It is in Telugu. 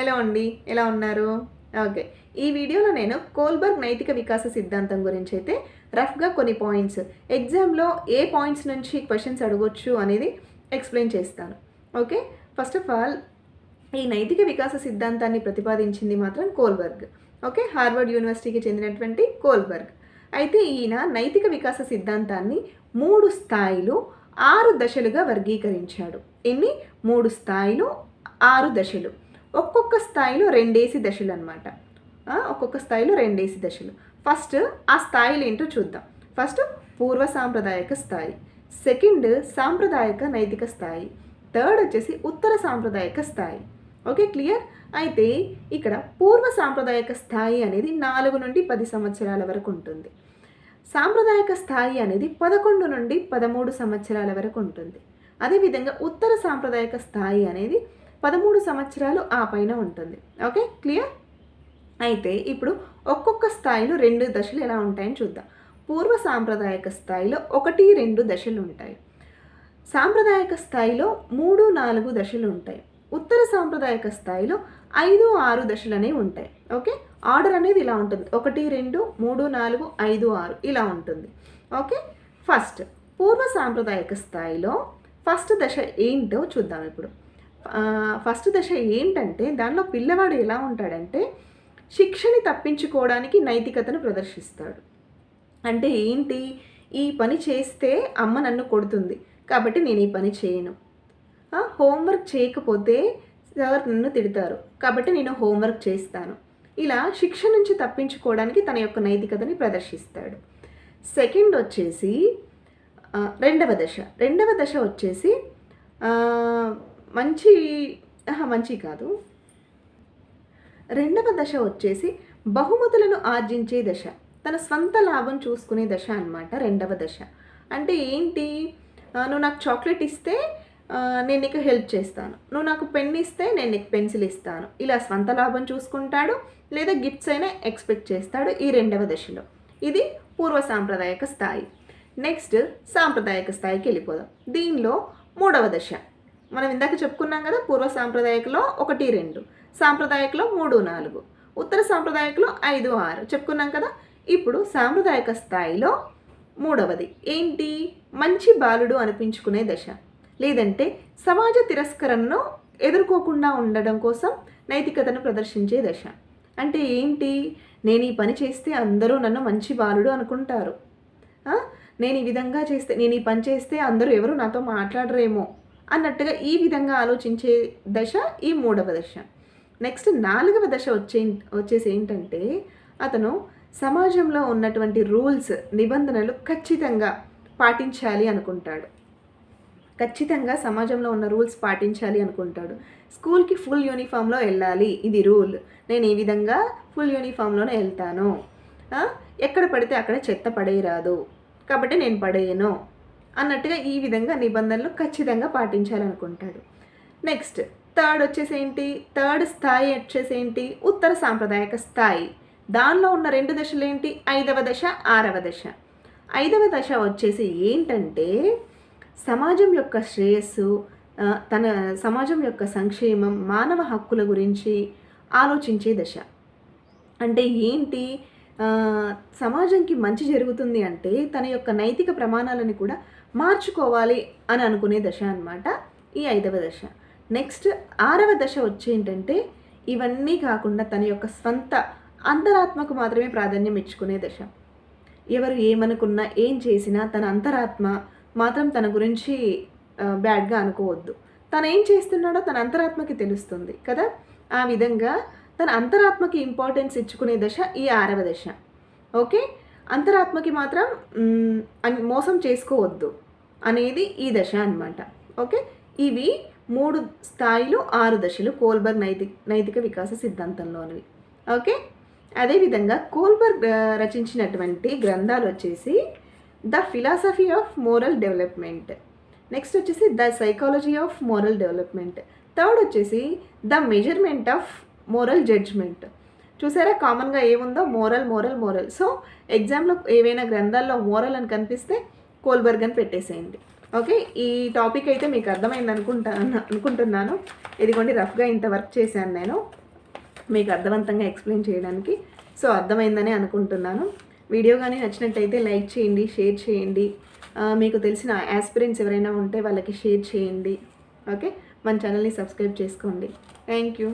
హలో అండి ఎలా ఉన్నారు? ఓకే ఈ వీడియోలో నేను కోల్బర్గ్ నైతిక వికాస సిద్ధాంతం గురించి అయితే రఫ్గా కొన్ని పాయింట్స్ ఎగ్జామ్లో ఏ పాయింట్స్ నుంచి క్వశ్చన్స్ అడగొచ్చు అనేది ఎక్స్ప్లెయిన్ చేస్తాను. ఓకే ఫస్ట్ ఆఫ్ ఆల్ ఈ నైతిక వికాస సిద్ధాంతాన్ని ప్రతిపాదించింది మాత్రం కోల్బర్గ్. ఓకే హార్వర్డ్ యూనివర్సిటీకి చెందినటువంటి కోల్బర్గ్. అయితే ఈయన నైతిక వికాస సిద్ధాంతాన్ని మూడు స్థాయిలు ఆరు దశలుగా వర్గీకరించాడు. ఎన్ని? మూడు స్థాయిలు ఆరు దశలు. ఒక్కొక్క స్థాయిలో రెండేసి దశలు అనమాట ఒక్కొక్క స్థాయిలో రెండేసి దశలు. ఫస్ట్ ఆ స్థాయిలు ఏంటో చూద్దాం. ఫస్ట్ పూర్వ సాంప్రదాయక స్థాయి సెకండ్ సాంప్రదాయక నైతిక స్థాయి థర్డ్ వచ్చేసి ఉత్తర సాంప్రదాయక స్థాయి. Okay clear? అయితే ఇక్కడ పూర్వ సాంప్రదాయక స్థాయి అనేది నాలుగు నుండి పది సంవత్సరాల వరకు ఉంటుంది. సాంప్రదాయక స్థాయి అనేది పదకొండు నుండి పదమూడు సంవత్సరాల వరకు ఉంటుంది. అదేవిధంగా ఉత్తర సాంప్రదాయక స్థాయి అనేది పదమూడు సంవత్సరాలు ఆ పైన ఉంటుంది. ఓకే? క్లియర్? అయితే ఇప్పుడు ఒక్కొక్క స్థాయిలో రెండు దశలు ఎలా ఉంటాయని చూద్దాం. పూర్వ సాంప్రదాయక స్థాయిలో ఒకటి రెండు దశలు ఉంటాయి. సాంప్రదాయక స్థాయిలో మూడు నాలుగు దశలు ఉంటాయి. ఉత్తర సాంప్రదాయక స్థాయిలో ఐదు ఆరు దశలు అనేవి ఉంటాయి. ఓకే? ఆర్డర్ అనేది ఇలా ఉంటుంది. ఒకటి రెండు మూడు నాలుగు ఐదు ఆరు ఇలా ఉంటుంది. ఓకే? ఫస్ట్ పూర్వ సాంప్రదాయక స్థాయిలో ఫస్ట్ దశ ఏంటో చూద్దాం ఇప్పుడు. ఫస్ట్ దశ ఏంటంటే దానిలో పిల్లవాడు ఎలా ఉంటాడంటే శిక్షని తప్పించుకోవడానికి నైతికతను ప్రదర్శిస్తాడు. అంటే ఏంటి? ఈ పని చేస్తే అమ్మ నన్ను కొడుతుంది కాబట్టి నేను ఈ పని చేయను. హోంవర్క్ చేయకపోతే సార్ నన్ను తిడతారు కాబట్టి నేను హోంవర్క్ చేస్తాను. ఇలా శిక్ష నుంచి తప్పించుకోవడానికి తన యొక్క నైతికతని ప్రదర్శిస్తాడు. సెకండ్ వచ్చేసి రెండవ దశ. రెండవ దశ వచ్చేసి మంచి మంచి కాదు. రెండవ దశ వచ్చేసి బహుమతులను ఆర్జించే దశ. తన స్వంత లాభం చూసుకునే దశ అనమాట రెండవ దశ. అంటే ఏంటి? నువ్వు నాకు చాక్లెట్ ఇస్తే నేను నీకు హెల్ప్ చేస్తాను. నువ్వు నాకు పెన్ ఇస్తే నేను నీకు పెన్సిల్ ఇస్తాను. ఇలా స్వంత లాభం చూసుకుంటాడు లేదా గిఫ్ట్స్ అయినా ఎక్స్పెక్ట్ చేస్తాడు ఈ రెండవ దశలో. ఇది పూర్వ సాంప్రదాయక స్థాయి. నెక్స్ట్ సాంప్రదాయక స్థాయికి వెళ్ళిపోదాం. దీనిలో మూడవ దశ. మనం ఇందాక చెప్పుకున్నాం కదా పూర్వ సాంప్రదాయకలో ఒకటి రెండు. సాంప్రదాయకలో మూడు నాలుగు. ఉత్తర సాంప్రదాయకలో ఐదు ఆరు. చెప్పుకున్నాం కదా ఇప్పుడు సాంప్రదాయక స్థాయిలో మూడవది. ఏంటి? మంచి బాలుడు అనిపించుకునే దశ. లేదంటే సమాజ తిరస్కరణను ఎదుర్కోకుండా ఉండడం కోసం నైతికతను ప్రదర్శించే దశ. అంటే ఏంటి? నేను ఈ పని చేస్తే అందరూ నన్ను మంచి బాలుడు అనుకుంటారు. నేను ఈ విధంగా చేస్తే నేను ఈ పని చేస్తే అందరూ ఎవరు నాతో మాట్లాడరేమో. అన్నట్టుగా ఈ విధంగా ఆలోచించే దశ ఈ మూడవ దశ. నెక్స్ట్ నాలుగవ దశ వచ్చే వచ్చేసి ఏంటంటే అతను సమాజంలో ఉన్నటువంటి రూల్స్ నిబంధనలు ఖచ్చితంగా పాటించాలి అనుకుంటాడు. ఖచ్చితంగా సమాజంలో ఉన్న రూల్స్ పాటించాలి అనుకుంటాడు. స్కూల్కి ఫుల్ యూనిఫామ్లో వెళ్ళాలి ఇది రూల్. నేను ఈ విధంగా ఫుల్ యూనిఫామ్లోనే వెళ్తాను. ఎక్కడ పడితే అక్కడ చెత్త పడేయరాదు కాబట్టి నేను పడేయను. అన్నట్టుగా ఈ విధంగా నిబంధనలు ఖచ్చితంగా పాటించాలనుకుంటాడు. నెక్స్ట్ థర్డ్ వచ్చేసి ఏంటి థర్డ్ స్థాయి వచ్చేసి ఏంటి ఉత్తర సాంప్రదాయక స్థాయి. దానిలో ఉన్న రెండు దశలు ఏంటి ఐదవ దశ ఆరవ దశ. ఐదవ దశ వచ్చేసి ఏంటంటే సమాజం యొక్క శ్రేయస్సు తన సమాజం యొక్క సంక్షేమం మానవ హక్కుల గురించి ఆలోచించే దశ. అంటే ఏంటి? సమాజంకి మంచి జరుగుతుంది అంటే తన యొక్క నైతిక ప్రమాణాలను కూడా మార్చుకోవాలి అని అనుకునే దశ అనమాట ఈ ఐదవ దశ. నెక్స్ట్ ఆరవ దశ వచ్చేంటంటే ఇవన్నీ కాకుండా తన యొక్క స్వంత అంతరాత్మకు మాత్రమే ప్రాధాన్యం ఇచ్చుకునే దశ. ఎవరు ఏమనుకున్నా ఏం చేసినా తన అంతరాత్మ మాత్రం తన గురించి బ్యాడ్గా అనుకోవద్దు. తను ఏం చేస్తున్నాడో తన అంతరాత్మకి తెలుస్తుంది కదా? ఆ విధంగా తన అంతరాత్మకి ఇంపార్టెన్స్ ఇచ్చుకునే దశ ఈ ఆరవ దశ. ఓకే అంతరాత్మకి మాత్రం మోసం చేసుకోవద్దు అనేది ఈ దశ అనమాట ఓకే? ఇవి మూడు స్థాయిలు ఆరు దశలు కోల్బర్గ్ నైతిక నైతిక వికాస సిద్ధాంతంలోనివి. ఓకే? అదేవిధంగా కోల్బర్గ్ రచించినటువంటి గ్రంథాలు వచ్చేసి the philosophy of moral development. Next వచ్చేసి the psychology of moral development. Third వచ్చేసి the measurement of moral judgement. చూసారా? కామన్గా ఏముందో? మోరల్ మోరల్ మోరల్ సో ఎగ్జామ్లో ఏవైనా గ్రంథాల్లో మోరల్ అని కనిపిస్తే కోల్బర్గ్ అని పెట్టేసేయండి. ఓకే ఈ టాపిక్ అయితే మీకు అర్థమైంది అనుకుంటా అనుకుంటున్నాను. ఇదిగోండి రఫ్గా ఇంత వర్క్ చేశాను నేను. మీకు అర్థవంతంగా ఎక్స్ప్లెయిన్ చేయడానికి. సో అర్థమైందని అనుకుంటున్నాను. వీడియో కానీ నచ్చినట్టయితే లైక్ చేయండి షేర్ చేయండి. మీకు తెలిసిన ఆస్పిరెంట్స్ ఎవరైనా ఉంటే వాళ్ళకి షేర్ చేయండి. ఓకే మన ఛానల్ని సబ్స్క్రైబ్ చేసుకోండి. Thank you